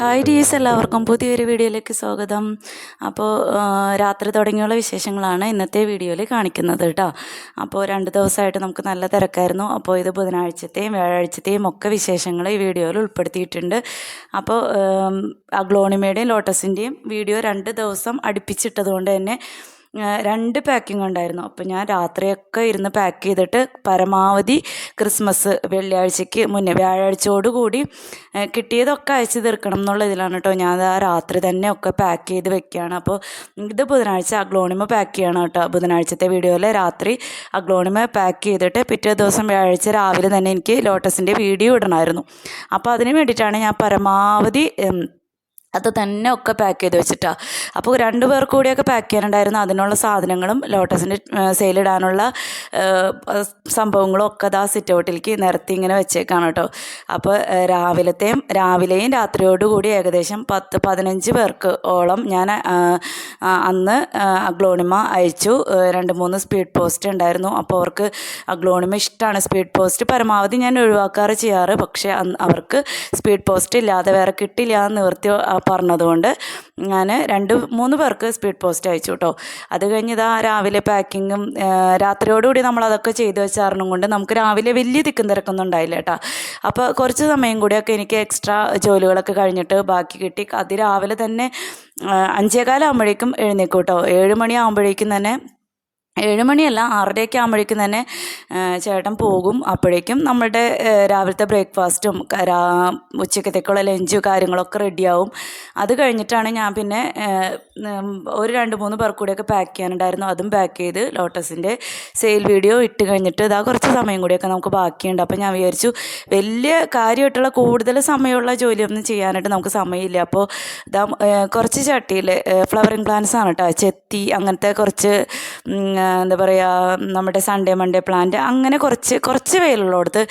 Hi ഡീസ് എല്ലാവർക്കും പുതിയൊരു വീഡിയോയിലേക്ക് സ്വാഗതം. അപ്പോൾ രാത്രി തുടങ്ങിയുള്ള വിശേഷങ്ങളാണ് ഇന്നത്തെ വീഡിയോയിൽ കാണിക്കുന്നത് കേട്ടോ. അപ്പോൾ രണ്ട് ദിവസമായിട്ട് നമുക്ക് നല്ല തിരക്കായിരുന്നു. അപ്പോൾ ഇത് ബുധനാഴ്ചത്തെയും വ്യാഴാഴ്ചത്തെയും ഒക്കെ വിശേഷങ്ങൾ ഈ വീഡിയോയിൽ ഉൾപ്പെടുത്തിയിട്ടുണ്ട്. അപ്പോൾ അഗ്ലോണിമയുടെയും ലോട്ടസിന്റെയും വീഡിയോ രണ്ട് ദിവസം അടുപ്പിച്ചിട്ടതുകൊണ്ട് തന്നെ രണ്ട് പാക്കിംഗ് ഉണ്ടായിരുന്നു. അപ്പോൾ ഞാൻ രാത്രിയൊക്കെ ഇരുന്ന് പാക്ക് ചെയ്തിട്ട് പരമാവധി ക്രിസ്മസ് വെള്ളിയാഴ്ചയ്ക്ക് മുന്നേ വ്യാഴാഴ്ചയോടുകൂടി കൂടി കിട്ടിയതൊക്കെ അയച്ചു തീർക്കണം എന്നുള്ള ഇതിലാണ് കേട്ടോ ഞാൻ ആ രാത്രി തന്നെ ഒക്കെ പാക്ക് ചെയ്ത് വെക്കുകയാണ് അപ്പോൾ ഇത് ബുധനാഴ്ച അഗ്ലോണിമ പാക്ക് ചെയ്യണം കേട്ടോ ബുധനാഴ്ചത്തെ വീഡിയോയിൽ രാത്രി അഗ്ലോണിമ പാക്ക് ചെയ്തിട്ട് പിറ്റേ ദിവസം വ്യാഴാഴ്ച രാവിലെ തന്നെ എനിക്ക് ലോട്ടസിന്റെ വീഡിയോ ഇടണമായിരുന്നു. അപ്പോൾ അതിന് വേണ്ടിയിട്ടാണ് ഞാൻ പരമാവധി അത് തന്നെ ഒക്കെ പാക്ക് ചെയ്ത് വെച്ചിട്ടാണ് അപ്പോൾ രണ്ടു പേർ കൂടിയൊക്കെ പാക്ക് ചെയ്യാനുണ്ടായിരുന്നു. അതിനുള്ള സാധനങ്ങളും ലോട്ടസിന്റെ സെയിലിടാനുള്ള സംഭവങ്ങളും ഒക്കെ അതാ സിറ്റ് ഔട്ടിലേക്ക് നിരത്തി ഇങ്ങനെ വെച്ചേക്കാണ് കേട്ടോ. അപ്പോൾ രാവിലത്തെയും രാവിലെയും രാത്രിയോടുകൂടി ഏകദേശം പത്ത് പതിനഞ്ച് പേർക്ക് ഓളം ഞാൻ അന്ന് അഗ്ലോണിമ അയച്ചു. രണ്ട് മൂന്ന് സ്പീഡ് പോസ്റ്റ് ഉണ്ടായിരുന്നു. അപ്പോൾ അവർക്ക് അഗ്ലോണിമ ഇഷ്ടമാണ് സ്പീഡ് പോസ്റ്റ് പരമാവധി ഞാൻ ഒഴിവാക്കാറ് ചെയ്യാറ്. പക്ഷേ അവർക്ക് സ്പീഡ് പോസ്റ്റ് ഇല്ലാതെ വേറെ കിട്ടില്ല നിവർത്തി പറഞ്ഞതുകൊണ്ട് ഞാൻ രണ്ട് മൂന്ന് പേർക്ക് സ്പീഡ് പോസ്റ്റ് അയച്ചു കേട്ടോ അത് കഴിഞ്ഞ് ഇതാ രാവിലെ പാക്കിങ്ങും രാത്രിയോടുകൂടി നമ്മൾ അതൊക്കെ ചെയ്തു വെച്ചാറിനും കൊണ്ട് നമുക്ക് രാവിലെ വലിയ തിക്കും തിരക്കൊന്നും ഉണ്ടായില്ല കേട്ടോ അപ്പോൾ കുറച്ച് സമയം കൂടിയൊക്കെ എനിക്ക് എക്സ്ട്രാ ജോലികളൊക്കെ കഴിഞ്ഞിട്ട് ബാക്കി കിട്ടി. അതിരാവിലെ തന്നെ അഞ്ചേകാലാകുമ്പോഴേക്കും എഴുന്നേക്കും കേട്ടോ ഏഴ് മണിയാകുമ്പോഴേക്കും തന്നെ ഏഴ് മണിയല്ല ആറരയൊക്കെ ആകുമ്പോഴേക്കും തന്നെ ചേട്ടൻ പോകും. അപ്പോഴേക്കും നമ്മുടെ രാവിലത്തെ ബ്രേക്ക്ഫാസ്റ്റും ഉച്ചക്കത്തേക്കുള്ള ലഞ്ചും കാര്യങ്ങളൊക്കെ റെഡിയാവും. അത് കഴിഞ്ഞിട്ടാണ് ഞാൻ പിന്നെ ഒരു രണ്ട് മൂന്ന് പേർ കൂടിയൊക്കെ പാക്ക് ചെയ്യാനുണ്ടായിരുന്നു. അതും പാക്ക് ചെയ്ത് ലോട്ടസിന്റെ സെയിൽ വീഡിയോ ഇട്ട് കഴിഞ്ഞിട്ട് ഇതാ കുറച്ച് സമയം കൂടിയൊക്കെ നമുക്ക് ബാക്കിയുണ്ട്. അപ്പോൾ ഞാൻ വിചാരിച്ചു വലിയ കാര്യമായിട്ടുള്ള കൂടുതൽ സമയമുള്ള ജോലിയൊന്നും ചെയ്യാനായിട്ട് നമുക്ക് സമയമില്ല. അപ്പോൾ ഇതാ കുറച്ച് ചട്ടിയിൽ ഫ്ലവറിങ് പ്ലാന്റ്സ് ആണ് കേട്ടോ ചെത്തി അങ്ങനത്തെ കുറച്ച് എന്താ പറയുക നമ്മുടെ സൺഡേ മൺഡേ പ്ലാന്റ് അങ്ങനെ കുറച്ച് കുറച്ച് വെയിലുള്ളിടത്ത്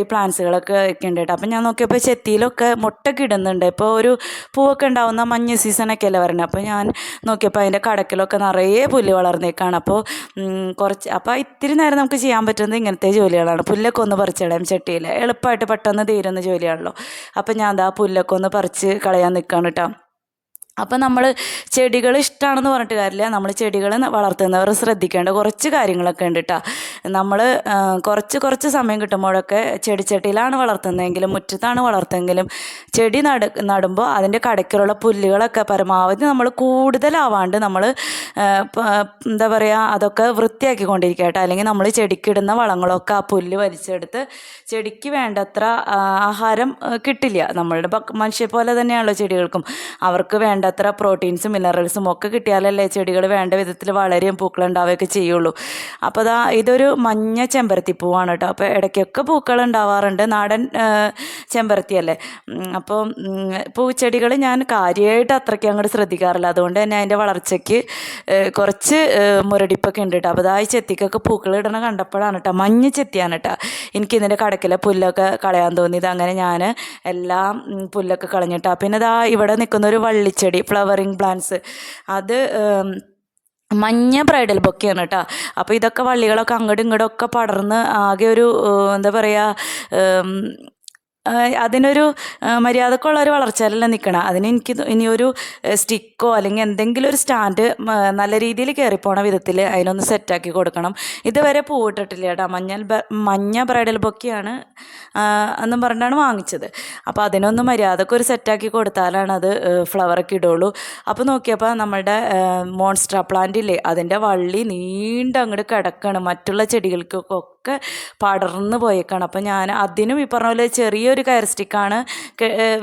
ഈ പ്ലാന്റ്സുകളൊക്കെ ഒക്കെ ഉണ്ട് കേട്ടോ അപ്പം ഞാൻ നോക്കിയപ്പോൾ ചെത്തിയിലൊക്കെ മുട്ടൊക്കെ ഇടുന്നുണ്ട്. ഇപ്പോൾ ഒരു പൂവൊക്കെ ഉണ്ടാവുന്ന മഞ്ഞ സീസണൊക്കെ അല്ലേ പറഞ്ഞത് അപ്പോൾ ഞാൻ നോക്കിയപ്പോൾ അതിന്റെ കടക്കിലൊക്കെ നിറയെ പുല്ല് വളർന്നേക്കാണ്. അപ്പോൾ കുറച്ച് അപ്പോൾ ഇത്തിരി നേരം നമുക്ക് ചെയ്യാൻ പറ്റുന്നത് ഇങ്ങനത്തെ ജോലികളാണ്. പുല്ലൊക്കെ ഒന്ന് പറിച്ചിടാം ചട്ടിയിൽ എളുപ്പമായിട്ട് പെട്ടെന്ന് തീരുന്ന ജോലിയാണല്ലോ. അപ്പം ഞാൻ അതാ പുല്ലൊക്കെ ഒന്ന് പറിച്ച് കളയാൻ നിൽക്കുകയാണ് കേട്ടോ അപ്പം നമ്മൾ ചെടികൾ ഇഷ്ടമാണെന്ന് പറഞ്ഞിട്ട് കാര്യമില്ല. നമ്മൾ ചെടികൾ വളർത്തുന്നവർ ശ്രദ്ധിക്കേണ്ട കുറച്ച് കാര്യങ്ങളൊക്കെ ഉണ്ട് കേട്ടോ നമ്മൾ കുറച്ച് കുറച്ച് സമയം കിട്ടുമ്പോഴൊക്കെ ചെടിച്ചട്ടിയിലാണ് വളർത്തുന്നതെങ്കിലും മുറ്റത്താണ് വളർത്തുന്നതെങ്കിലും ചെടി നട നടുമ്പോൾ അതിന്റെ കടയ്ക്കുള്ള പുല്ലുകളൊക്കെ പരമാവധി നമ്മൾ കൂടുതലാവാണ്ട് നമ്മൾ എന്താ പറയുക അതൊക്കെ വൃത്തിയാക്കിക്കൊണ്ടിരിക്കുക കേട്ടോ അല്ലെങ്കിൽ നമ്മൾ ചെടിക്കിടുന്ന വളങ്ങളൊക്കെ ആ പുല്ല് വലിച്ചെടുത്ത് ചെടിക്ക് വേണ്ടത്ര ആഹാരം കിട്ടില്ല. നമ്മളുടെ മനുഷ്യ പോലെ തന്നെയാണല്ലോ ചെടികൾക്കും. അവർക്ക് വേണ്ടത്ര പ്രോട്ടീൻസും മിനറൽസും ഒക്കെ കിട്ടിയാലല്ലേ ചെടികൾ വേണ്ട വിധത്തിൽ വളരെയും പൂക്കളുണ്ടാവുകയൊക്കെ ചെയ്യുള്ളൂ. അപ്പോൾ അതാ ഇതൊരു മഞ്ഞ ചെമ്പരത്തി പൂവാണ് കേട്ടോ. അപ്പോൾ ഇടയ്ക്കൊക്കെ പൂക്കൾ ഉണ്ടാവാറുണ്ട്. നാടൻ ചെമ്പരത്തിയല്ലേ. അപ്പോൾ പൂച്ചെടികൾ ഞാൻ കാര്യമായിട്ട് അത്രയ്ക്ക് അങ്ങോട്ട് ശ്രദ്ധിക്കാറില്ല. അതുകൊണ്ട് തന്നെ അതിന്റെ വളർച്ചയ്ക്ക് കുറച്ച് മുരടിപ്പൊക്കെ ഉണ്ട് കേട്ടോ. അപ്പോൾ അതാ ഈ ചെത്തിക്കൊക്കെ പൂക്കൾ ഇടണ കണ്ടപ്പോഴാണ് കേട്ടോ. മഞ്ഞ ചെത്തിയാണ് കേട്ടോ. എനിക്ക് ഇതിന്റെ കടക്കിലെ പുല്ലൊക്കെ കളയാൻ തോന്നിയത്. അങ്ങനെ ഞാൻ എല്ലാം പുല്ലൊക്കെ കളഞ്ഞിട്ടാണ് പിന്നെ ഇതാ ഇവിടെ നിൽക്കുന്ന ഒരു വള്ളിച്ചെടി ഫ്ലവറിങ് പ്ലാന്റ്സ് അത് മഞ്ഞ ബ്രൈഡൽ ബൊക്കെയാണ് കേട്ടോ അപ്പോൾ ഇതൊക്കെ വള്ളികളൊക്കെ അങ്ങോട്ടും ഇങ്ങോട്ടും ഒക്കെ പടർന്ന് ആകെ ഒരു എന്താ പറയുക അതിനൊരു മര്യാദക്കുള്ള ഒരു വളർച്ചയിലല്ല നിൽക്കണം അതിന് എനിക്ക് ഇനിയൊരു സ്റ്റിക്കോ അല്ലെങ്കിൽ എന്തെങ്കിലും ഒരു സ്റ്റാൻഡ് നല്ല രീതിയിൽ കയറിപ്പോണ വിധത്തിൽ അതിനൊന്ന് സെറ്റാക്കി കൊടുക്കണം. ഇതുവരെ പൂവിട്ടിട്ടില്ല കേട്ടോ. മഞ്ഞൽ മഞ്ഞ ബ്രൈഡൽ ബൊക്കെയാണ് എന്നും പറഞ്ഞിട്ടാണ് വാങ്ങിച്ചത്. അപ്പോൾ അതിനൊന്ന് മര്യാദയ്ക്ക് ഒരു സെറ്റാക്കി കൊടുത്താലാണ് അത് ഫ്ലവറൊക്കെ ഇടുള്ളൂ. അപ്പോൾ നോക്കിയപ്പോൾ നമ്മുടെ മോൺസ്ട്ര പ്ലാന്റ് ഇല്ലേ അതിന്റെ വള്ളി നീണ്ട അങ്ങോട്ട് കിടക്കാണ്. മറ്റുള്ള ചെടികൾക്കൊക്കെ പടർന്ന് പോയേക്കാണ്. അപ്പോൾ ഞാൻ അതിനും ഈ പറഞ്ഞ പോലെ ചെറിയൊരു കയർ സ്റ്റിക്കാണ്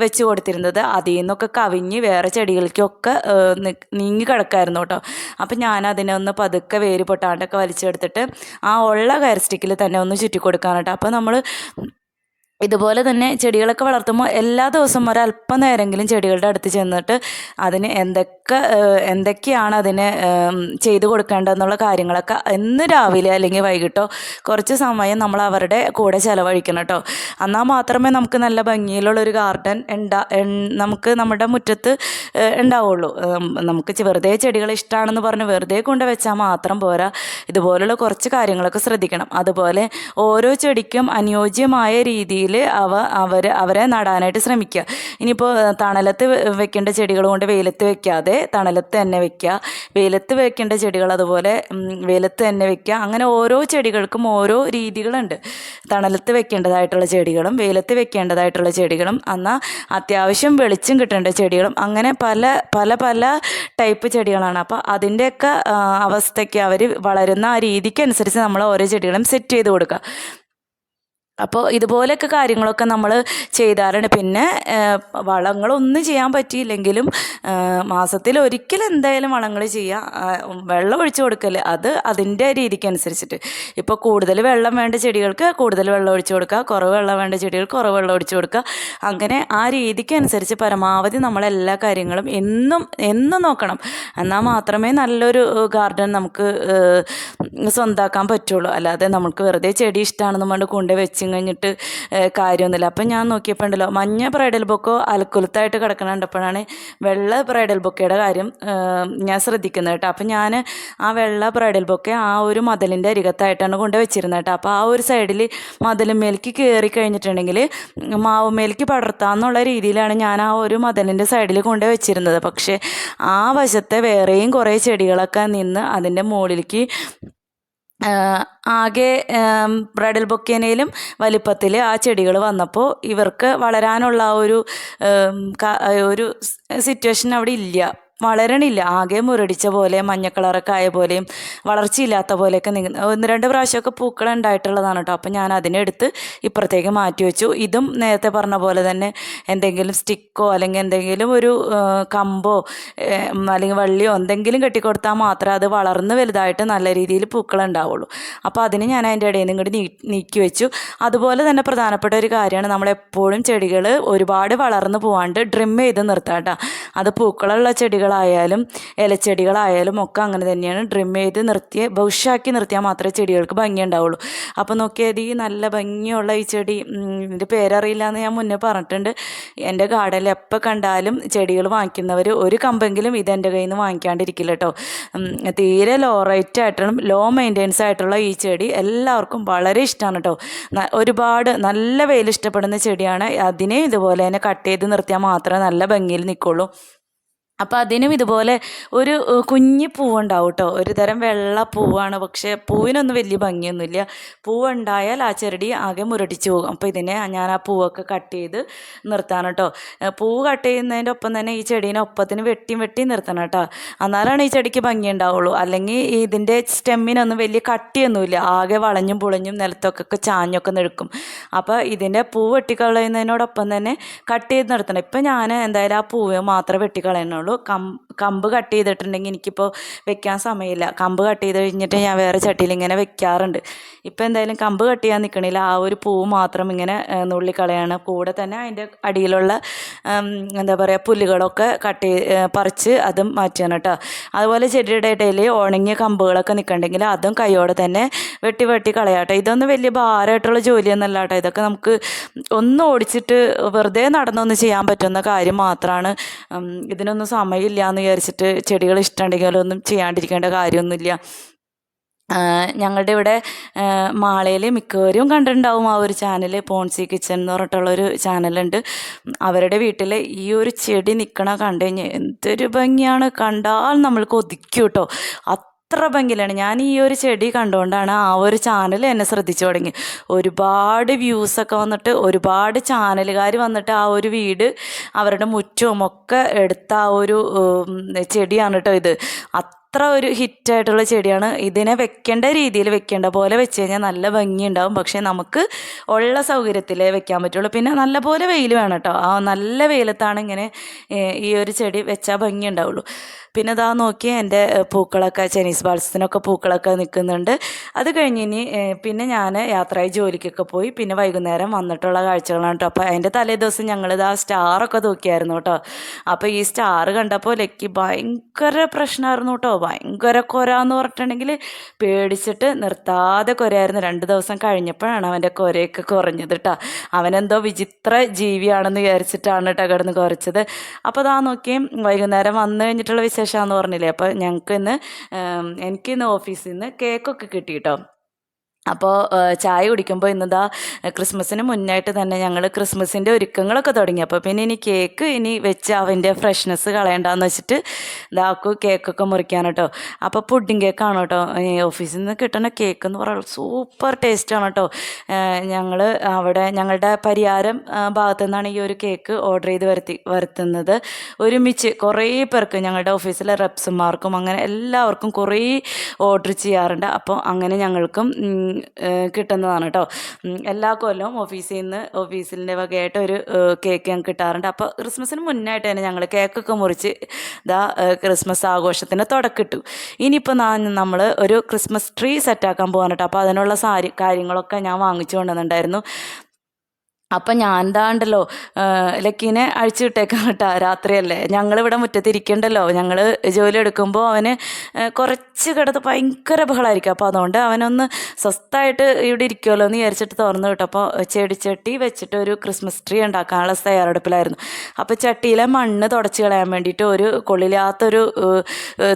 വെച്ച് കൊടുത്തിരുന്നത്. അതിൽ നിന്നൊക്കെ കവിഞ്ഞ് വേറെ ചെടികൾക്കൊക്കെ നീങ്ങി കിടക്കായിരുന്നു കേട്ടോ. അപ്പം ഞാൻ അതിനെ ഒന്ന് പതുക്കെ വേര് പൊട്ടാണ്ടൊക്കെ വലിച്ചെടുത്തിട്ട് ആ ഉള്ള കയർ സ്റ്റിക്കിൽ തന്നെ ഒന്ന് ചുറ്റി കൊടുക്കാനായിട്ട് അപ്പം അപ്പോൾ നമ്മൾ ഇതുപോലെ തന്നെ ചെടികളൊക്കെ വളർത്തുമ്പോൾ എല്ലാ ദിവസവും ഒരല്പം നേരമെങ്കിലും ചെടികളുടെ അടുത്ത് ചെന്നിട്ട് അതിന് എന്തൊക്കെ എന്തൊക്കെയാണ് അതിന് ചെയ്തു കൊടുക്കേണ്ടതെന്നുള്ള കാര്യങ്ങളൊക്കെ എന്ന് രാവിലെ അല്ലെങ്കിൽ വൈകിട്ടോ കുറച്ച് സമയം നമ്മൾ അവരുടെ കൂടെ ചിലവഴിക്കണം കേട്ടോ. എന്നാൽ മാത്രമേ നമുക്ക് നല്ല ഭംഗിയിലുള്ളൊരു ഗാർഡൻ ഉണ്ടാ നമുക്ക് നമ്മുടെ മുറ്റത്ത് ഉണ്ടാവുള്ളൂ. നമുക്ക് വെറുതെ ചെടികൾ ഇഷ്ടമാണെന്ന് പറഞ്ഞ് വെറുതെ കൊണ്ട് വെച്ചാൽ മാത്രം പോരാ. ഇതുപോലുള്ള കുറച്ച് കാര്യങ്ങളൊക്കെ ശ്രദ്ധിക്കണം. അതുപോലെ ഓരോ ചെടിക്കും അനുയോജ്യമായ രീതിയിൽ അവ അവർ അവരെ നടാനായിട്ട് ശ്രമിക്കുക ഇനിയിപ്പോൾ തണലത്ത് വെക്കേണ്ട ചെടികൾ കൊണ്ട് വെയിലത്ത് വെക്കാതെ തണലത്ത് തന്നെ വെക്കുക വെയിലത്ത് വെക്കേണ്ട ചെടികൾ അതുപോലെ വെയിലത്ത് തന്നെ വെക്കുക അങ്ങനെ ഓരോ ചെടികൾക്കും ഓരോ രീതികളുണ്ട്. തണലത്ത് വെക്കേണ്ടതായിട്ടുള്ള ചെടികളും വെയിലത്ത് വെക്കേണ്ടതായിട്ടുള്ള ചെടികളും എന്നാൽ അത്യാവശ്യം വെളിച്ചം കിട്ടേണ്ട ചെടികളും അങ്ങനെ പല പല പല ടൈപ്പ് ചെടികളാണ്. അപ്പോൾ അതിന്റെയൊക്കെ അവസ്ഥയ്ക്ക് അവർ വളരുന്ന ആ രീതിക്കനുസരിച്ച് നമ്മൾ ഓരോ ചെടികളും സെറ്റ് ചെയ്ത് കൊടുക്കുക അപ്പോൾ ഇതുപോലെയൊക്കെ കാര്യങ്ങളൊക്കെ നമ്മൾ ചെയ്താറുണ്ട് പിന്നെ വളങ്ങളൊന്നും ചെയ്യാൻ പറ്റിയില്ലെങ്കിലും മാസത്തിൽ ഒരിക്കൽ എന്തായാലും വളങ്ങൾ ചെയ്യുക ആ, വെള്ളം ഒഴിച്ചു കൊടുക്കൽ അത് അതിന്റെ രീതിക്ക് അനുസരിച്ചിട്ട് ഇപ്പോൾ കൂടുതൽ വെള്ളം വേണ്ട ചെടികൾക്ക് കൂടുതൽ വെള്ളം ഒഴിച്ചു കൊടുക്കുക കുറവ് വെള്ളം വേണ്ട ചെടികൾക്ക് കുറവ് വെള്ളം ഒഴിച്ചു കൊടുക്കുക അങ്ങനെ ആ രീതിക്ക് അനുസരിച്ച് പരമാവധി നമ്മളെല്ലാ കാര്യങ്ങളും എന്നും എന്നും നോക്കണം. എന്നാൽ മാത്രമേ നല്ലൊരു ഗാർഡൻ നമുക്ക് സ്വന്താക്കാൻ പറ്റുള്ളൂ. അല്ലാതെ നമുക്ക് വെറുതെ ചെടി ഇഷ്ടമാണെന്നും കൊണ്ട് കൊണ്ട് വെച്ച് കഴിഞ്ഞിട്ട് കാര്യമൊന്നുമില്ല. അപ്പം ഞാൻ നോക്കിയപ്പോൾ ഉണ്ടല്ലോ മഞ്ഞ ബ്രൈഡൽ ബൊക്കോ അലക്കുലത്തായിട്ട് കിടക്കണ കണ്ടപ്പോഴാണ് വെള്ള ബ്രൈഡൽ ബൊക്കയുടെ കാര്യം ഞാൻ ശ്രദ്ധിക്കുന്നത് കേട്ടോ. അപ്പം ഞാൻ ആ വെള്ള ബ്രൈഡൽ ബൊക്കെ ആ ഒരു മതിലിന്റെ അരികത്തായിട്ടാണ് കൊണ്ട് വെച്ചിരുന്നത് കേട്ടോ. അപ്പോൾ ആ ഒരു സൈഡിൽ മതിലുമേലേക്ക് കയറി കഴിഞ്ഞിട്ടുണ്ടെങ്കിൽ മാവുമേലേക്ക് പടർത്താന്നുള്ള രീതിയിലാണ് ഞാൻ ആ ഒരു മതിലിന്റെ സൈഡിൽ കൊണ്ട് വെച്ചിരുന്നത്. പക്ഷേ ആ വശത്തെ വേറെയും കുറേ ചെടികളൊക്കെ നിന്ന് അതിന്റെ മുകളിലേക്ക് ആകെ ബ്രൈഡൽ ബൊക്കേനയിലും വലിപ്പത്തിൽ ആ ചെടികൾ വന്നപ്പോൾ ഇവർക്ക് വളരാനുള്ള ഒരു ഒരു സിറ്റുവേഷൻ അവിടെ ഇല്ല. വളരണില്ല. ആകെ മുരടിച്ച പോലെ മഞ്ഞ കളറൊക്കെ ആയ പോലെയും വളർച്ചയില്ലാത്ത പോലെയൊക്കെ നിങ്ങൾ ഒന്ന് രണ്ട് പ്രാവശ്യമൊക്കെ പൂക്കൾ ഉണ്ടായിട്ടുള്ളതാണ് കേട്ടോ അപ്പം ഞാൻ അതിനെടുത്ത് ഇപ്പുറത്തേക്ക് മാറ്റി വെച്ചു. ഇതും നേരത്തെ പറഞ്ഞ പോലെ തന്നെ എന്തെങ്കിലും സ്റ്റിക്കോ അല്ലെങ്കിൽ എന്തെങ്കിലും ഒരു കമ്പോ അല്ലെങ്കിൽ വള്ളിയോ എന്തെങ്കിലും കെട്ടിക്കൊടുത്താൽ മാത്രമേ അത് വളർന്ന് വലുതായിട്ട് നല്ല രീതിയിൽ പൂക്കൾ ഉണ്ടാവുള്ളൂ. അപ്പോൾ അതിന് ഞാൻ അതിന്റെ ഇടയിൽ നിന്ന് ഇങ്ങോട്ട് നീക്കി വെച്ചു. അതുപോലെ തന്നെ പ്രധാനപ്പെട്ട ഒരു കാര്യമാണ് നമ്മളെപ്പോഴും ചെടികൾ ഒരുപാട് വളർന്ന് പോവാണ്ട് ഡ്രിം ചെയ്ത് നിർത്താം കേട്ടോ അത് പൂക്കളുള്ള ചെടികളായാലും ഇലച്ചെടികളായാലും ഒക്കെ അങ്ങനെ തന്നെയാണ്. ഡ്രിം ചെയ്ത് നിർത്തിയ ബൗഷാക്കി നിർത്തിയാൽ മാത്രമേ ചെടികൾക്ക് ഭംഗി ഉണ്ടാവുള്ളൂ അപ്പോൾ നോക്കിയത് ഈ നല്ല ഭംഗിയുള്ള ഈ ചെടി ഇതിന്റെ പേരറിയില്ല എന്ന് ഞാൻ മുന്നേ പറഞ്ഞിട്ടുണ്ട്. എന്റെ ഗാർഡനിൽ എപ്പോൾ കണ്ടാലും ചെടികൾ വാങ്ങിക്കുന്നവർ ഒരു കമ്പെങ്കിലും ഇതെന്റെ കയ്യിൽ നിന്ന് വാങ്ങിക്കാണ്ടിരിക്കില്ല കേട്ടോ. തീരെ ലോ റേറ്റ് ആയിട്ടുള്ള ലോ മെയിന്റെനൻസ് ആയിട്ടുള്ള ഈ ചെടി എല്ലാവർക്കും വളരെ ഇഷ്ടമാണ് കേട്ടോ. ഒരുപാട് നല്ല വെയിൽ ഇഷ്ടപ്പെടുന്ന ചെടിയാണ്. അതിനെ ഇതുപോലെ തന്നെ കട്ട് ചെയ്ത് നിർത്തിയാൽ മാത്രമേ നല്ല ഭംഗിയിൽ നിൽക്കുള്ളൂ. അപ്പോൾ അതിനും ഇതുപോലെ ഒരു കുഞ്ഞി പൂവുണ്ടാവും കേട്ടോ ഒരു തരം വെള്ള പൂവാണ്. പക്ഷേ പൂവിനൊന്നും വലിയ ഭംഗിയൊന്നുമില്ല. പൂവുണ്ടായാൽ ആ ചെടി ആകെ മുരടിച്ച് പോകും. അപ്പോൾ ഇതിനെ ഞാൻ ആ പൂവൊക്കെ കട്ട് ചെയ്ത് നിർത്താൻ കേട്ടോ പൂവ് കട്ട് ചെയ്യുന്നതിന്റെ ഒപ്പം തന്നെ ഈ ചെടീനെ ഒപ്പത്തിന് വെട്ടി വെട്ടി നിർത്തണം കേട്ടോ എന്നാലാണ് ഈ ചെടിക്ക് ഭംഗി ഉണ്ടാവുള്ളൂ അല്ലെങ്കിൽ ഇതിന്റെ സ്റ്റെമ്മിനൊന്നും വലിയ കട്ടിയൊന്നുമില്ല. ആകെ വളഞ്ഞും പുളഞ്ഞും നിലത്തൊക്കെ ചാഞ്ഞൊക്കെ നിൽക്കും. അപ്പോൾ ഇതിന്റെ പൂ വെട്ടിക്കളയുന്നതിനോടൊപ്പം തന്നെ കട്ട് ചെയ്ത് നിർത്തണം. ഇപ്പം ഞാൻ എന്തായാലും ആ പൂവ് മാത്രമേ വെട്ടിക്കളയുന്നുള്ളൂ. കമ്പ് കട്ട് ചെയ്തിട്ടുണ്ടെങ്കിൽ എനിക്കിപ്പോൾ വെക്കാൻ സമയമില്ല. കമ്പ് കട്ട് ചെയ്ത് കഴിഞ്ഞിട്ട് ഞാൻ വേറെ ചട്ടിയിൽ ഇങ്ങനെ വെക്കാറുണ്ട്. ഇപ്പം എന്തായാലും കമ്പ് കട്ട് ചെയ്യാൻ നിൽക്കണില്ല ആ ഒരു പൂവ് മാത്രം ഇങ്ങനെ നുള്ളിക്കളയാണ്. കൂടെ തന്നെ അതിന്റെ അടിയിലുള്ള എന്താ പറയുക പുല്ലുകളൊക്കെ കട്ട് പറിച്ച് അതും മാറ്റുകയാണ് കേട്ടോ. അതുപോലെ ചെടിയുടെ ഇടയിൽ ഉണങ്ങിയ കമ്പുകളൊക്കെ നിൽക്കണ്ടെങ്കിൽ അതും കൈയോടെ തന്നെ വെട്ടി വെട്ടി കളയാട്ടോ ഇതൊന്നും വലിയ ഭാരമായിട്ടുള്ള ജോലിയൊന്നുമല്ല കേട്ടോ. ഇതൊക്കെ നമുക്ക് ഒന്ന് ഓടിച്ചിട്ട് വെറുതെ നടന്നൊന്ന് ചെയ്യാൻ പറ്റുന്ന കാര്യം മാത്രമാണ്. ഇതിനൊന്നും സമയമില്ല എന്ന് വിചാരിച്ചിട്ട് ചെടികൾ ഇഷ്ടമുണ്ടെങ്കിൽ ഒന്നും ചെയ്യാണ്ടിരിക്കേണ്ട കാര്യമൊന്നുമില്ല. ഞങ്ങളുടെ ഇവിടെ മാളയിൽ മിക്കവരും കണ്ടിട്ടുണ്ടാവും ആ ഒരു ചാനൽ പോൺസി കിച്ചൺ എന്ന് പറഞ്ഞിട്ടുള്ളൊരു ചാനലുണ്ട്. അവരുടെ വീട്ടിൽ ഈ ഒരു ചെടി നിൽക്കണ കണ്ടു കഴിഞ്ഞാൽ എന്തൊരു ഭംഗിയാണ്. കണ്ടാൽ നമ്മൾ കൊതിക്കും കേട്ടോ. അത്ര ഭംഗിയിലാണ്. ഞാൻ ഈ ഒരു ചെടി കണ്ടുകൊണ്ടാണ് ആ ഒരു ചാനൽ എന്നെ ശ്രദ്ധിച്ചു തുടങ്ങി. ഒരുപാട് വ്യൂസൊക്കെ വന്നിട്ട് ഒരുപാട് ചാനലുകാർ വന്നിട്ട് ആ ഒരു വീട് അവരുടെ മുറ്റവും ഒക്കെ എടുത്ത ആ ഒരു ചെടിയാണ് കേട്ടോ ഇത്. അത്ര ഒരു ഹിറ്റായിട്ടുള്ള ചെടിയാണ്. ഇതിനെ വെക്കേണ്ട രീതിയിൽ വെക്കേണ്ട പോലെ വെച്ച് കഴിഞ്ഞാൽ നല്ല ഭംഗി ഉണ്ടാവും പക്ഷേ നമുക്ക് ഉള്ള സൗകര്യത്തിലേ വെക്കാൻ പറ്റുള്ളൂ. പിന്നെ നല്ല പോലെ വെയിൽ വേണം കേട്ടോ. ആ നല്ല വെയിലത്താണ് ഇങ്ങനെ ഈ ഒരു ചെടി വെച്ചാൽ ഭംഗി ഉണ്ടാവുള്ളൂ പിന്നെ ഇതാ നോക്കി എന്റെ പൂക്കളൊക്കെ ചൈനീസ് ബാൾസത്തിനൊക്കെ പൂക്കളൊക്കെ നിൽക്കുന്നുണ്ട്. അത് കഴിഞ്ഞ് ഇനി പിന്നെ ഞാൻ യാത്രയായി ജോലിക്കൊക്കെ പോയി. പിന്നെ വൈകുന്നേരം വന്നിട്ടുള്ള കാഴ്ചകളാണ് കേട്ടോ. അപ്പോൾ അതിന്റെ തലേ ദിവസം ഞങ്ങളിത് ആ സ്റ്റാറൊക്കെ തൂക്കിയായിരുന്നു കേട്ടോ. അപ്പോൾ ഈ സ്റ്റാർ കണ്ടപ്പോൾ ലക്കി ഭയങ്കര പ്രശ്നമായിരുന്നു കേട്ടോ. ഭയങ്കര കൊര എന്ന് പറഞ്ഞിട്ടുണ്ടെങ്കിൽ പേടിച്ചിട്ട് നിർത്താതെ കൊരയായിരുന്നു. രണ്ട് ദിവസം കഴിഞ്ഞപ്പോഴാണ് അവന്റെ കൊരയൊക്കെ കുറഞ്ഞത് കേട്ടോ അവനെന്തോ വിചിത്ര ജീവിയാണെന്ന് വിചാരിച്ചിട്ടാണ് കേട്ടോ കിടന്ന് കുറച്ചത്. അപ്പോൾ അതാ നോക്കി വൈകുന്നേരം വന്നു കഴിഞ്ഞിട്ടുള്ള വിശേഷമാണെന്ന് പറഞ്ഞില്ലേ? അപ്പോൾ ഞങ്ങൾക്ക് ഇന്ന് എനിക്കിന്ന് ഓഫീസിൽ നിന്ന് കേക്കൊക്കെ കിട്ടി കേട്ടോ അപ്പോൾ ചായ കുടിക്കുമ്പോൾ ഇന്നിതാ ക്രിസ്മസിന് മുന്നായിട്ട് തന്നെ ഞങ്ങൾ ക്രിസ്മസിന്റെ ഒരുക്കങ്ങളൊക്കെ തുടങ്ങി. അപ്പോൾ പിന്നെ ഇനി കേക്ക് ഇനി വെച്ച് അവന്റെ ഫ്രഷ്നെസ് കളയണ്ടെന്ന് വെച്ചിട്ട് ഇതാക്കു കേക്കൊക്കെ മുറിക്കാൻ കേട്ടോ അപ്പോൾ പുഡിങ് കേക്കാണ് കേട്ടോ ഓഫീസിൽ നിന്ന് കിട്ടുന്ന കേക്ക് എന്ന് പറയുന്നത് സൂപ്പർ ടേസ്റ്റാണ് കേട്ടോ ഞങ്ങൾ അവിടെ ഞങ്ങളുടെ പരിയാരം ഭാഗത്തു നിന്നാണ് ഈ ഒരു കേക്ക് ഓർഡർ ചെയ്ത് വരുത്തി വരുത്തുന്നത്. ഒരുമിച്ച് കുറേ പേർക്ക് ഞങ്ങളുടെ ഓഫീസിലെ റെപ്സുമാർക്കും അങ്ങനെ എല്ലാവർക്കും കുറേ ഓർഡർ ചെയ്യാറുണ്ട്. അപ്പോൾ അങ്ങനെ ഞങ്ങൾക്കും കിട്ടുന്നതാണ് കേട്ടോ എല്ലാ കൊല്ലവും ഓഫീസിൽ നിന്ന് ഓഫീസിന്റെ വകയായിട്ട് ഒരു കേക്ക് ഞങ്ങൾക്ക് കിട്ടാറുണ്ട്. അപ്പോൾ ക്രിസ്മസിന് മുന്നായിട്ട് തന്നെ ഞങ്ങൾ കേക്കൊക്കെ മുറിച്ച് ഇതാ ക്രിസ്മസ് ആഘോഷത്തിന് തുടക്കിട്ടു. ഇനിയിപ്പോൾ നമ്മൾ ഒരു ക്രിസ്മസ് ട്രീ സെറ്റാക്കാൻ പോകാൻ അപ്പോൾ അതിനുള്ള സാരി കാര്യങ്ങളൊക്കെ ഞാൻ വാങ്ങിച്ചു കൊണ്ടുവന്നിട്ടുണ്ടായിരുന്നു. അപ്പം ഞാൻ എന്താണ്ടല്ലോ ലക്കീനെ അഴിച്ചു വിട്ടേക്കാം കേട്ടോ രാത്രിയല്ലേ. ഞങ്ങൾ ഇവിടെ മുറ്റത്തിരിക്കണ്ടല്ലോ. ഞങ്ങൾ ജോലി എടുക്കുമ്പോൾ അവന് കുറച്ച് കിടത്ത് ഭയങ്കര ബഹളമായിരിക്കും അപ്പോൾ അതുകൊണ്ട് അവനൊന്ന് സ്വസ്ഥമായിട്ട് ഇവിടെ ഇരിക്കുമല്ലോ എന്ന് വിചാരിച്ചിട്ട് തുറന്നു വിട്ടു. അപ്പോൾ ചെടിച്ചട്ടി വെച്ചിട്ട് ഒരു ക്രിസ്മസ് ട്രീ ഉണ്ടാക്കാനുള്ള തയ്യാറെടുപ്പിലായിരുന്നു. അപ്പോൾ ചട്ടിയിലെ മണ്ണ് തുടച്ച് കളയാൻ വേണ്ടിയിട്ട് ഒരു കൊള്ളില്ലാത്തൊരു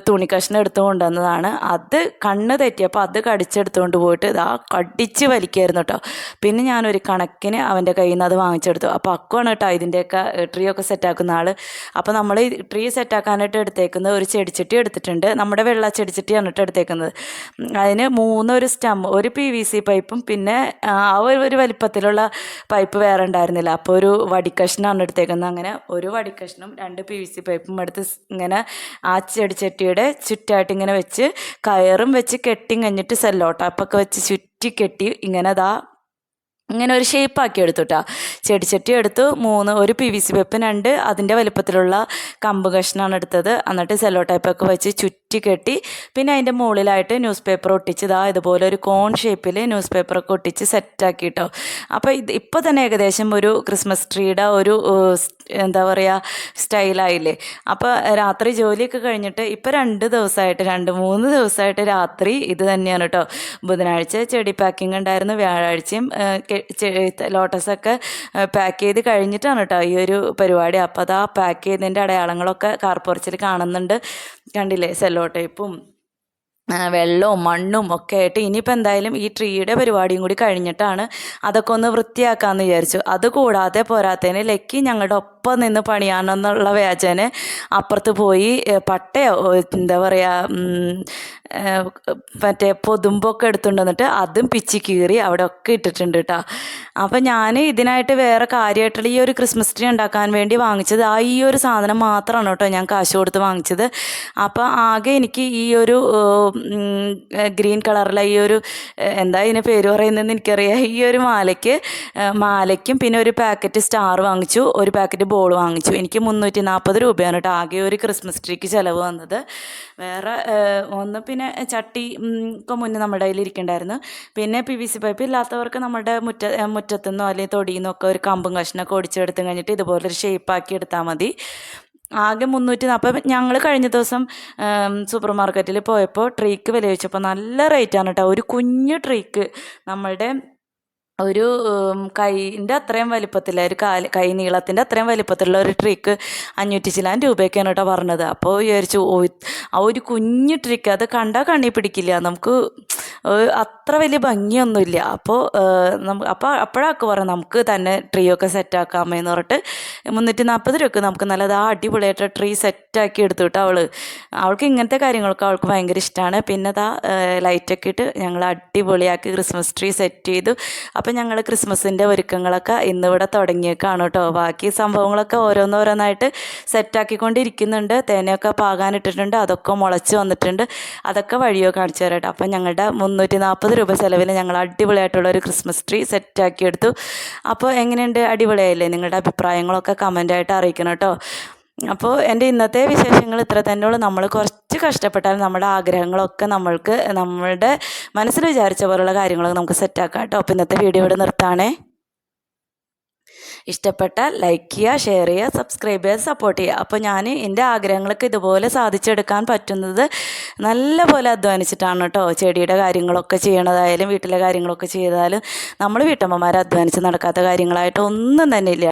തുണി കഷ്ണം എടുത്തു കൊണ്ടുവന്നതാണ്. അത് കണ്ണ് തെറ്റിയപ്പോൾ അത് കടിച്ചെടുത്തുകൊണ്ട് പോയിട്ട് ഇതാ കടിച്ച് വലിക്കായിരുന്നു കേട്ടോ പിന്നെ ഞാനൊരു കണക്കിന് അവന്റെ കയ്യിൽ നിന്ന് അത് വാങ്ങിച്ചെടുത്തു. അപ്പോൾ അക്കുവാണ് കേട്ടോ ഇതിന്റെയൊക്കെ ട്രീ ഒക്കെ സെറ്റാക്കുന്ന ആൾ അപ്പോൾ നമ്മൾ ട്രീ സെറ്റാക്കാനായിട്ട് എടുത്തേക്കുന്നത് ഒരു ചെടിച്ചട്ടി എടുത്തിട്ടുണ്ട്. നമ്മുടെ വെള്ള ചെടിച്ചട്ടിയാണ് കേട്ടോ എടുത്തേക്കുന്നത്. അതിന് മൂന്ന് ഒരു സ്റ്റം ഒരു പി വി സി പൈപ്പും പിന്നെ ആ ഒരു ഒരു വലിപ്പത്തിലുള്ള പൈപ്പ് വേറെ ഉണ്ടായിരുന്നില്ല. അപ്പോൾ ഒരു വടിക്കഷ്ണമാണ് എടുത്തേക്കുന്നത്. അങ്ങനെ ഒരു വടിക്കഷ്ണം രണ്ട് പി വി സി പൈപ്പും എടുത്ത് ഇങ്ങനെ ആ ചെടിച്ചട്ടിയുടെ ചുറ്റായിട്ട് ഇങ്ങനെ വെച്ച് കയറും വെച്ച് കെട്ടി കഴിഞ്ഞിട്ട് സെല്ലോ ടാപ്പൊക്കെ വെച്ച് ചുറ്റി കെട്ടി ഇങ്ങനെ ദാ ഇങ്ങനെ ഒരു ഷേപ്പാക്കി എടുത്തു കേട്ടോ ചെടിച്ചട്ടി എടുത്തു മൂന്ന് ഒരു പി വി സി വെപ്പ് രണ്ട് അതിന്റെ വലിപ്പത്തിലുള്ള കമ്പ് കഷ്ണമാണ് എടുത്തത്. എന്നിട്ട് സെല്ലോ ടൈപ്പൊക്കെ വെച്ച് ചുറ്റി കെട്ടി പിന്നെ അതിന്റെ മുകളിലായിട്ട് ന്യൂസ് പേപ്പർ ഒട്ടിച്ച് ഇതാ ഇതുപോലെ ഒരു കോൺ ഷേപ്പിൽ ന്യൂസ് പേപ്പറൊക്കെ ഒട്ടിച്ച് സെറ്റാക്കി കേട്ടോ അപ്പോൾ ഇത് ഇപ്പോൾ തന്നെ ഏകദേശം ഒരു ക്രിസ്മസ് ട്രീയുടെ ഒരു എന്താ പറയുക സ്റ്റൈലായില്ലേ അപ്പോൾ രാത്രി ജോലിയൊക്കെ കഴിഞ്ഞിട്ട് ഇപ്പോൾ രണ്ട് ദിവസമായിട്ട് രണ്ട് മൂന്ന് ദിവസമായിട്ട് രാത്രി ഇത് തന്നെയാണ് കേട്ടോ ബുധനാഴ്ച ചെടി പാക്കിംഗ് ഉണ്ടായിരുന്നു വ്യാഴാഴ്ചയും ലോട്ടസൊക്കെ പാക്ക് ചെയ്ത് കഴിഞ്ഞിട്ടാണ് കേട്ടോ ഈ ഒരു പരിപാടി. അപ്പോൾ അത് പാക്ക് ചെയ്തതിന്റെ അടയാളങ്ങളൊക്കെ കാർപ്പുറച്ചിൽ കാണുന്നുണ്ട്. കണ്ടില്ലേ സെല്ലോ ടേപ്പും വെള്ളവും മണ്ണും ഒക്കെ ആയിട്ട് ഇനിയിപ്പോൾ എന്തായാലും ഈ ട്രീയുടെ പരിപാടിയും കൂടി കഴിഞ്ഞിട്ടാണ് അതൊക്കെ ഒന്ന് വൃത്തിയാക്കാമെന്ന് വിചാരിച്ചു. അതുകൂടാതെ പോരാത്തതിന് ലക്കി ഞങ്ങളുടെ ഒപ്പം നിന്ന് പണിയാണെന്നുള്ള വ്യാജന് അപ്പുറത്ത് പോയി പട്ടയോ എന്താ പറയുക മറ്റേ പൊതുമ്പൊക്കെ എടുത്തുകൊണ്ട് വന്നിട്ട് അതും പിച്ചി കീറി അവിടെ ഒക്കെ ഇട്ടിട്ടുണ്ട് കേട്ടോ അപ്പം ഞാൻ ഇതിനായിട്ട് വേറെ കാര്യമായിട്ടുള്ള ഈ ഒരു ക്രിസ്മസ് ട്രീ ഉണ്ടാക്കാൻ വേണ്ടി വാങ്ങിച്ചത്. ആ ഈ ഒരു സാധനം മാത്രമാണ് കേട്ടോ ഞാൻ കാശ് കൊടുത്ത് വാങ്ങിച്ചത്. അപ്പോൾ ആകെ എനിക്ക് ഈ ഒരു ഗ്രീൻ കളറിലെ ഈ ഒരു എന്താ ഇതിന് പേര് പറയുന്നതെന്ന് എനിക്കറിയാം. ഈ ഒരു മാലയ്ക്ക് മാലയ്ക്കും പിന്നെ ഒരു പാക്കറ്റ് സ്റ്റാർ വാങ്ങിച്ചു ഒരു പാക്കറ്റ് ബോൾ വാങ്ങിച്ചു. എനിക്ക് മുന്നൂറ്റി നാൽപ്പത് രൂപയാണ് കേട്ടോ ആകെ ഒരു ക്രിസ്മസ് ട്രീക്ക് ചിലവ് വന്നത്. വേറെ ഒന്ന് പിന്നെ ചട്ടി ഒക്കെ മുന്നേ നമ്മുടെ കയ്യിൽ ഇരിക്കണ്ടായിരുന്നു. പിന്നെ പി വി സി പൈപ്പ് ഇല്ലാത്തവർക്ക് നമ്മുടെ മുറ്റ മുറ്റത്തുനിന്നോ അല്ലെങ്കിൽ തൊടിയിൽ നിന്നോ ഒക്കെ ഒരു കമ്പും കഷ്ണമൊക്കെ ഒടിച്ചെടുത്ത് കഴിഞ്ഞിട്ട് ഇതുപോലൊരു ഷേപ്പാക്കി എടുത്താൽ മതി. ആകെ മുന്നൂറ്റി നാൽപ്പത് ഞങ്ങൾ കഴിഞ്ഞ ദിവസം സൂപ്പർ മാർക്കറ്റിൽ പോയപ്പോൾ ട്രീക്ക് വില ചോദിച്ചപ്പോൾ നല്ല റേറ്റാണ് കേട്ടോ ഒരു കുഞ്ഞു ട്രീക്ക് നമ്മളുടെ ഒരു കൈന്റെ അത്രയും വലിപ്പത്തില്ല ഒരു കാൽ കൈ നീളത്തിന്റെ അത്രയും വലിപ്പത്തിലുള്ള ഒരു ട്രിക്ക് അഞ്ഞൂറ്റി ചില്ലാൻ രൂപയ്ക്കാണ് കേട്ടോ പറഞ്ഞത്. അപ്പോൾ വിചാരിച്ചു ആ ഒരു കുഞ്ഞു ട്രിക്ക് അത് കണ്ടാൽ കണ്ണി പിടിക്കില്ല. നമുക്ക് അത്ര വലിയ ഭംഗിയൊന്നുമില്ല. അപ്പോൾ അപ്പോൾ അപ്പോഴാക്ക് പറയാം നമുക്ക് തന്നെ ട്രീ ഒക്കെ സെറ്റാക്കാമെന്ന് പറഞ്ഞിട്ട് മുന്നൂറ്റി നാൽപ്പത് രൂപയ്ക്ക് നമുക്ക് നല്ലത് ആ അടിപൊളിയായിട്ട് ട്രീ സെറ്റാക്കി എടുത്തു കേട്ടോ അവൾ അവൾക്ക് ഇങ്ങനത്തെ കാര്യങ്ങളൊക്കെ അവൾക്ക് ഭയങ്കര ഇഷ്ടമാണ് പിന്നെ അതാ ലൈറ്റൊക്കെ ഇട്ട് ഞങ്ങൾ അടിപൊളിയാക്കി ക്രിസ്മസ് ട്രീ സെറ്റ് ചെയ്തു. അപ്പോൾ ഞങ്ങൾ ക്രിസ്മസിന്റെ ഒരുക്കങ്ങളൊക്കെ ഇന്നിവിടെ തുടങ്ങിയേക്കാണ് കേട്ടോ. ബാക്കി സംഭവങ്ങളൊക്കെ ഓരോന്നോരോന്നായിട്ട് സെറ്റാക്കിക്കൊണ്ടിരിക്കുന്നുണ്ട് തേനയൊക്കെ പാകാനിട്ടിട്ടുണ്ട് അതൊക്കെ മുളച്ച് വന്നിട്ടുണ്ട്. അതൊക്കെ വഴിയോ കാണിച്ചു തരാം കേട്ടോ. അപ്പം ഞങ്ങളുടെ മുന്നൂറ്റി നാൽപ്പത് രൂപ ചിലവിൽ ഞങ്ങൾ അടിപൊളിയായിട്ടുള്ള ഒരു ക്രിസ്മസ് ട്രീ സെറ്റാക്കിയെടുത്തു അപ്പോൾ എങ്ങനെയുണ്ട്? അടിപൊളിയായില്ലേ? നിങ്ങളുടെ അഭിപ്രായങ്ങളൊക്കെ കമന്റായിട്ട് അറിയിക്കണം കേട്ടോ. അപ്പോൾ എന്റെ ഇന്നത്തെ വിശേഷങ്ങൾ ഇത്ര തന്നെയുള്ളൂ. നമ്മൾ കുറച്ച് കഷ്ടപ്പെട്ടാൽ നമ്മുടെ ആഗ്രഹങ്ങളൊക്കെ നമ്മൾക്ക് നമ്മളുടെ മനസ്സിൽ വിചാരിച്ച പോലുള്ള കാര്യങ്ങളൊക്കെ നമുക്ക് സെറ്റാക്കാം കേട്ടോ. അപ്പോൾ ഇന്നത്തെ വീഡിയോ ഇവിടെ നിർത്താണേ. ഇഷ്ടപ്പെട്ടാൽ ലൈക്ക് ചെയ്യുക ഷെയർ ചെയ്യുക സബ്സ്ക്രൈബ് ചെയ്യുക സപ്പോർട്ട് ചെയ്യുക. അപ്പോൾ ഞാൻ എന്റെ ആഗ്രഹങ്ങളൊക്കെ ഇതുപോലെ സാധിച്ചെടുക്കാൻ പറ്റുന്നത് നല്ല പോലെ അധ്വാനിച്ചിട്ടാണ് കേട്ടോ. ചെടിയുടെ കാര്യങ്ങളൊക്കെ ചെയ്യണതായാലും വീട്ടിലെ കാര്യങ്ങളൊക്കെ ചെയ്താലും നമ്മൾ വീട്ടമ്മമാർ അധ്വാനിച്ച് നടക്കാത്ത കാര്യങ്ങളായിട്ട് ഒന്നും തന്നെ ഇല്ല.